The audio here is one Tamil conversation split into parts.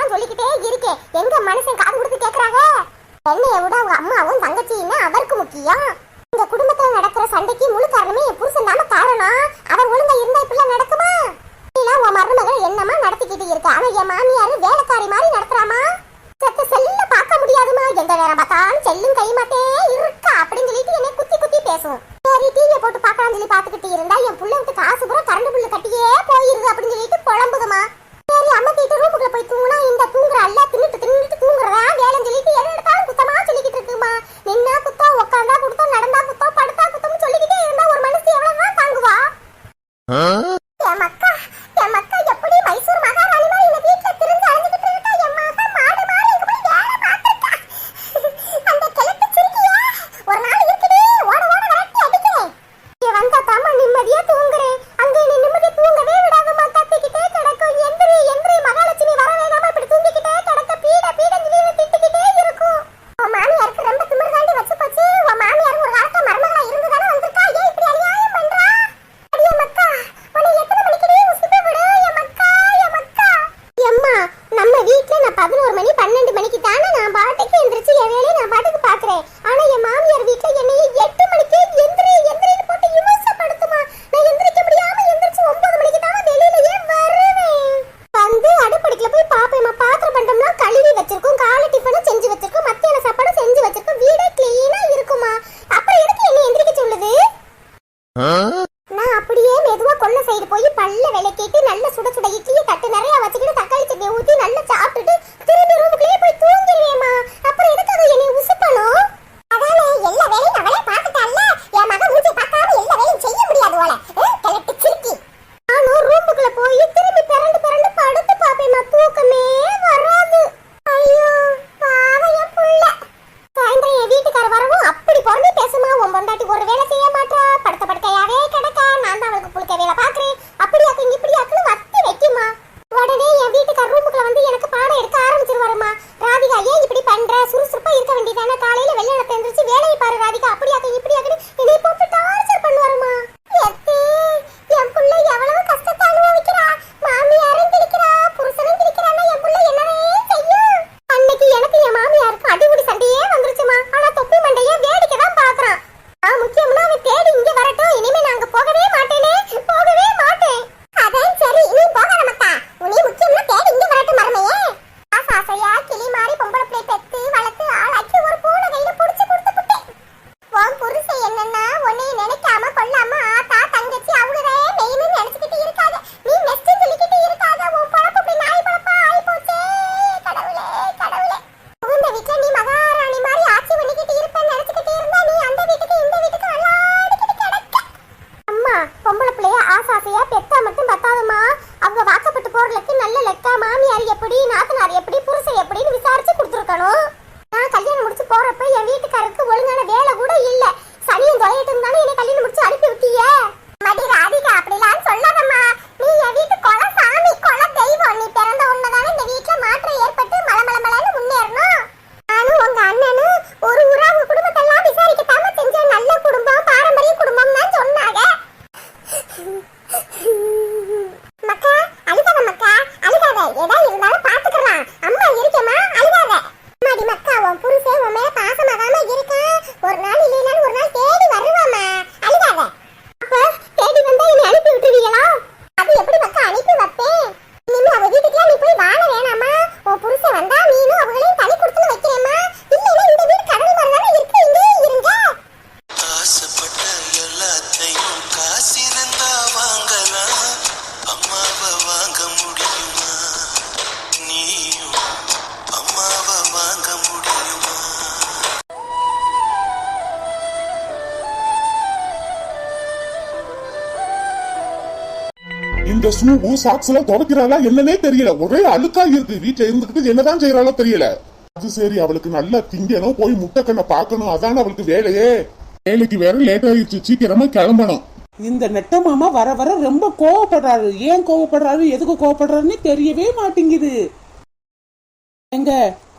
தான் சொல்லிக்கிட்டே இருக்கேன் எங்க மனுஷன் காது கொடுத்து கேக்குறாங்க? என்னைய விட அவங்க அம்மாவும் தங்கச்சியுமே அவருக்கு முக்கியம். இந்த குடும்பத்துல நடக்கிற சண்டைக்கு முழு காரணமே என் புருஷன் தான காரணம். அவர் ஒழுங்கா இருந்தா இப்படிலாம் நடக்குமா? நீலாம் உன் மருமகள் என்னமா நடத்திக்கிட்டு இருக்க? ஆனா என் மாமியாரு வேலைக்காரி மாதிரி நடத்துறாமா? செத்த செல்ல பார்க்க முடியாதுமா. எந்த நேரம் பார்த்தாலும் செல்லும் கைமாட்டே இருக்கா? அப்படின்னு சொல்லிட்டு என்னை குத்தி குத்தி பேசும். சரி டிவியை போட்டு பார்க்கலாம்னு சொல்லி பார்த்துக்கிட்டு இருந்தா என் பிள்ளை விட்டு காசு பூரா கரண்ட் புல்லு கட்டியே போயிருது அப்படின்னு சொல்லிட்டு தானே காலை இந்த ஷூவு சாக்ஸ் எல்லாம் துவைக்கிறாளா என்னன்னே தெரியல. ஒரே அழுக்கா இருக்கு. வீட்டுல இருந்துகிட்டு என்னதான் செய்யறாளோ தெரியல. அது சரி அவளுக்கு நல்லா திங்கணும் போய் முட்டைக்கண்ணை பார்க்கணும். அதான அவளுக்கு வேலையே. வேலைக்கு வேற லேட் ஆயிடுச்சு சீக்கிரமா கிளம்பணும். இந்த நெட்ட மாமா வர வர ரொம்ப கோவப்படுறாரு. ஏன் கோவப்படுறாரு? எதுக்கு கோவப்படுறாருன்னு தெரியவே மாட்டேங்குது. எங்க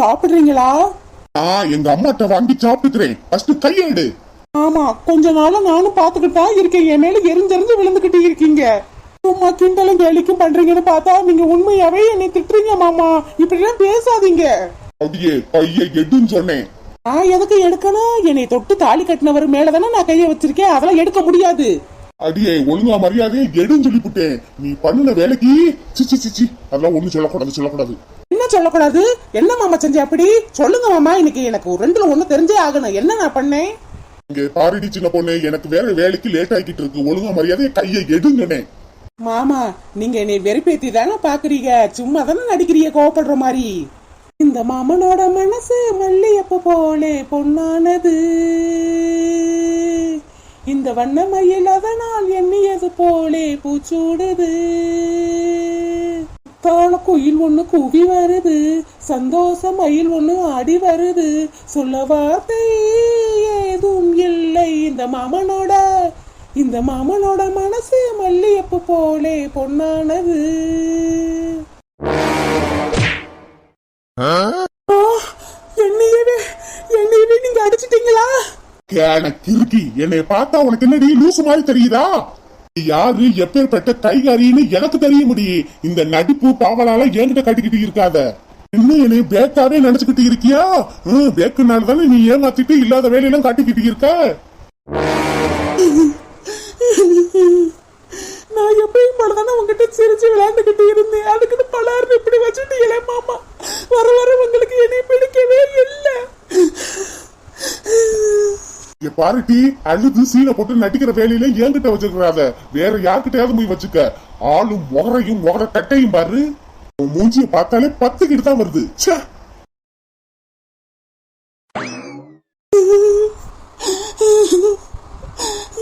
சாப்பிடுறீங்களா? நான் எங்க அம்மாட்ட வாங்கி சாப்பிட்டுக்கிறேன். ஃபர்ஸ்ட் கையெடு. ஆமா கொஞ்ச நாளா நானும் பாத்துக்கிட்டு தான் இருக்கேன். என் மேல எரிஞ்செறிஞ்சு விழுந்துகிட்டு இருக்கீங்க. சும்மா கிண்டலும் கேலிக்கும் பண்றீங்கன்னு பார்த்தா நீங்க உண்மையாவே என்னை திட்டுறீங்க மாமா. இப்படிலாம் பேசாதீங்க. அப்படியே கையை எடுன்னு சொன்னேன். நான் எதுக்கு எடுக்கணும்? என்னை தொட்டு தாலி கட்டினவர் மேலதானே நான் கைய வச்சிருக்கேன். அதெல்லாம் எடுக்க முடியாது. அடியே ஒழுங்கா மரியாதையை எடுன்னு சொல்லிவிட்டேன். நீ பண்ணுன வேலைக்கு சிச்சி சிச்சி அதெல்லாம் ஒண்ணும் சொல்லக்கூடாது சொல்லக்கூடாது. என்ன சொல்லக்கூடாது? என்ன மாமா செஞ்ச அப்படி? சொல்லுங்க மாமா. இன்னைக்கு எனக்கு ரெண்டுல ஒண்ணு தெரிஞ்சே ஆகணும். என்ன நான் பண்ணேன்? இங்க பாருடி சின்ன பொண்ணு எனக்கு வேற வேலைக்கு லேட் ஆகிட்டு இருக்கு. ஒழுங்கா மரியாதையை கையை சொன்னேன். மாமா நீங்க என்னை வெறுப்பேத்தி தானே பாக்குறீங்க? சும்மா தானே நடிக்கிறீங்க கோவப்படுற மாதிரி? இந்த மாமனோட மனசு மல்லியப்ப போலே பொன்னானது. இந்த வண்ண மயில் அதனால் எண்ணியது போலே பூச்சூடுது. தாள குயில் ஒண்ணு கூவி வருது. சந்தோஷ மயில் ஒண்ணு ஆடி வருது. சொல்ல வார்த்தை ஏதும் இல்லை. இந்த மாமனோட இந்த மாமனோட மனசு மல்லியப்பு போலே பொன்னானது. என்னையவே என்னையவே நீங்க அடிச்சிட்டீங்களா? கேன கிறுக்கி என்னை பார்த்தா உனக்கு என்னடி லூசு மாதிரி தெரியுதா? யாரு எப்பேற்பட்ட கைகாரின்னு எனக்கு தெரிய முடியும் இந்த நடிப்பு பாவலால என்கிட்ட கட்டிக்கிட்டு இருக்காத. இன்னும் என்னை பேக்காவே நினைச்சுக்கிட்டு இருக்கியா? பேக்குனால தானே நீ ஏமாத்திட்டு இல்லாத வேலையெல்லாம் காட்டிக்கிட்டு இருக்க? நான் எப்பயும் போலதானே உங்ககிட்ட சிரிச்சு விளையாண்டுகிட்டு இருந்தேன். அதுக்குன்னு பலாருன்னு இப்படி வச்சுட்டீங்களே மாமா. வர வர உங்களுக்கு என்னை பிடிக்கவே இல்லை. இங்க பாருட்டி அழுது சீனை போட்டு நடிக்கிற வேலையில என்கிட்ட வச்சுக்கிறாத வேற யார்கிட்டயாவது போய் வச்சுக்க. ஆளும் முகரையும் முகர கட்டையும் பாரு. உன் பார்த்தாலே பத்துக்கிட்டு தான் வருது. ச்சே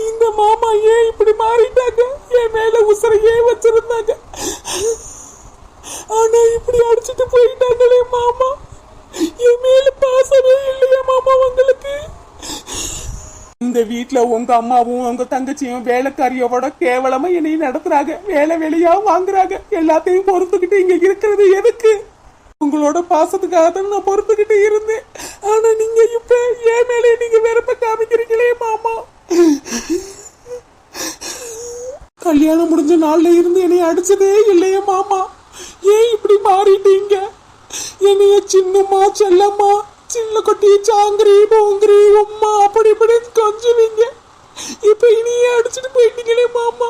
இந்த மாமா ஏன் இப்படி மாறிட்டாங்க என் மேல உசரையே வச்சிருந்தாங்க ஆனா இப்படி அடிச்சிட்டு போயிட்டாங்களே மாமா என் மேல பாசமே இல்லையா மாமா உங்களுக்கு வீட்டுல உங்க அம்மாவும் உங்க தங்கச்சியும் வேலைக்காரியோட கேவலமா என்னையும் நடத்துறாங்க. வேலை வேலையா வாங்குறாங்க. எல்லாத்தையும் பொறுத்துக்கிட்டு இங்க இருக்கிறது எதுக்கு? உங்களோட பாசத்துக்காக தான் நான் பொறுத்துக்கிட்டு இருந்தேன். ஆனா நீங்க இப்ப என் மேலே நீங்க வெறுப்ப காமிக்கிறீங்களே மாமா. கல்யாணம் முடிஞ்ச நாள்ல இருந்து என்னை அடிச்சதே இல்லையே மாமா. ஏன் இப்படி மாறிட்டீங்க? என்னைய சின்னம்மா செல்லம்மா சின்ன குட்டி சாங்கிரி போங்கிரி உம்மா அப்படி இப்படி கொஞ்சுவீங்க. இப்போ இனியே அடிச்சுட்டு போயிட்டீங்களே மாமா.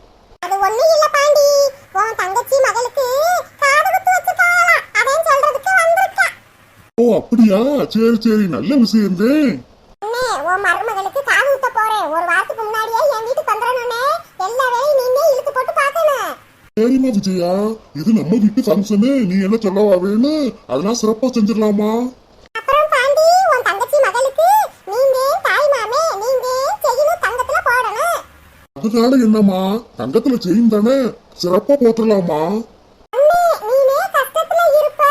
அப்படியா? சரி சரி நல்ல விஷயம் அண்ணே உன் மருமகளுக்கு காது குத்த போறேன். ஒரு வாரத்துக்கு முன்னாடியே என் வீட்டுக்கு வந்துடணும்னே எல்லா வேலையும் நீனே இழுத்து போட்டு பார்க்கணும். சரிம்மா விஜயா. இது நம்ம வீட்டு ஃபங்க்ஷனு நீ என்ன சொல்லவா வேணும் அதெல்லாம் சிறப்பா செஞ்சிடலாமா? அப்புறம் பாண்டி உன் தங்கச்சி மகளுக்கு நீங்க தாய் மாமே நீங்க தங்கத்துல போடணும். அதனால என்னம்மா? தங்கத்துல செயின் தானே? சிறப்பா போட்டுடலாமா அண்ணே நீனே கஷ்டத்துல இருப்ப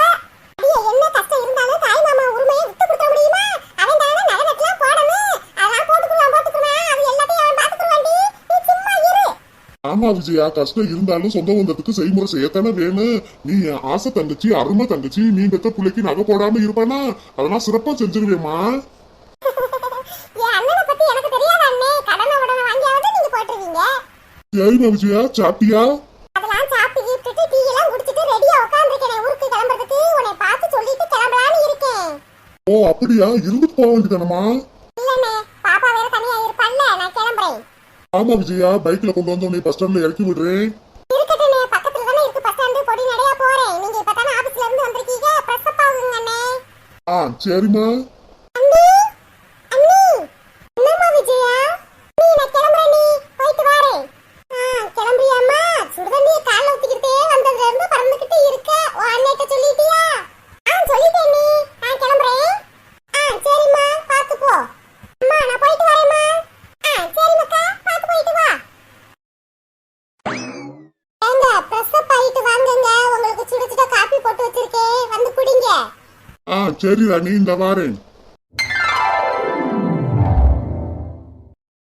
அடியே என்ன கஷ்டம் இருந்தாலும் தாய் மாமா உரிமையை விட்டு கொடுக்க முடியுமா அவன் தானே நகனத்தெல்லாம் போடணும் அதெல்லாம் போட்டுக்குவான் போட்டுக்குவான் அது எல்லாத்தையும் அவன் பாத்துக்குவாண்டி நீ சும்மா இரு ஆமா விஜயா கஷ்டம் இருந்தாலும் சொந்த பந்தத்துக்கு செய்முறை செய்யத்தானே வேணும். நீ என் ஆசை தங்கச்சி அருமை தங்கச்சி நீ பெத்த பிள்ளைக்கு நகை போடாம இருப்பானா? அதெல்லாம் சிறப்பா போட்டுருவீங்க. சரிம்மா விஜயா சாப்பிட்டியா? ஓ அப்படியா? இருந்துட்டு போக வேண்டியதானமா இல்லண்ணே பாப்பா வேற தனியா இருப்பான்ல நான் கிளம்புறேன். ஆமா விஜயா பைக்ல கொண்டு வந்து உன்னை பஸ் ஸ்டாண்ட்ல இறக்கி விடுறேன். இருக்கட்டும்ண்ணே பக்கத்துல தானே இருக்கு பஸ் ஸ்டாண்டு பொடி நடையா போறேன் நீங்க இப்பதானே ஆபீஸ்ல இருந்து வந்திருக்கீங்க பிரஸ் அப் ஆகுங்க அண்ணே ஆ சரிம்மா அண்ணி அண்ணி என்னம்மா விஜயா நீ நான் கிளம்புறேன் நீ போயிட்டு வாரேன் ஆ கிளம்புறியாம்மா சுடுதண்ணி கால்ல ஊத்திக்கிட்டே வந்ததுல இருந்து பறந்துகிட்டு இருக்க ஓ அண்ணிட்ட சொல்லிட்டியா ஆ சொல்லிட்டேன் நீ நான் கிளம்புறேன் ஆ சரிம்மா பார்த்து போ அம்மா நான் போயிட்டு வரேம்மா ஆ சரிம்மாக்கா பார்த்து போயிட்டு வா ஏங்க பிரஸ் அப் ஆயிட்டு வாங்குங்க உங்களுக்கு சுட சுட காப்பி போட்டு வச்சிருக்கேன் வந்து குடிங்க ஆ சரி ராணி இந்த வாரேன்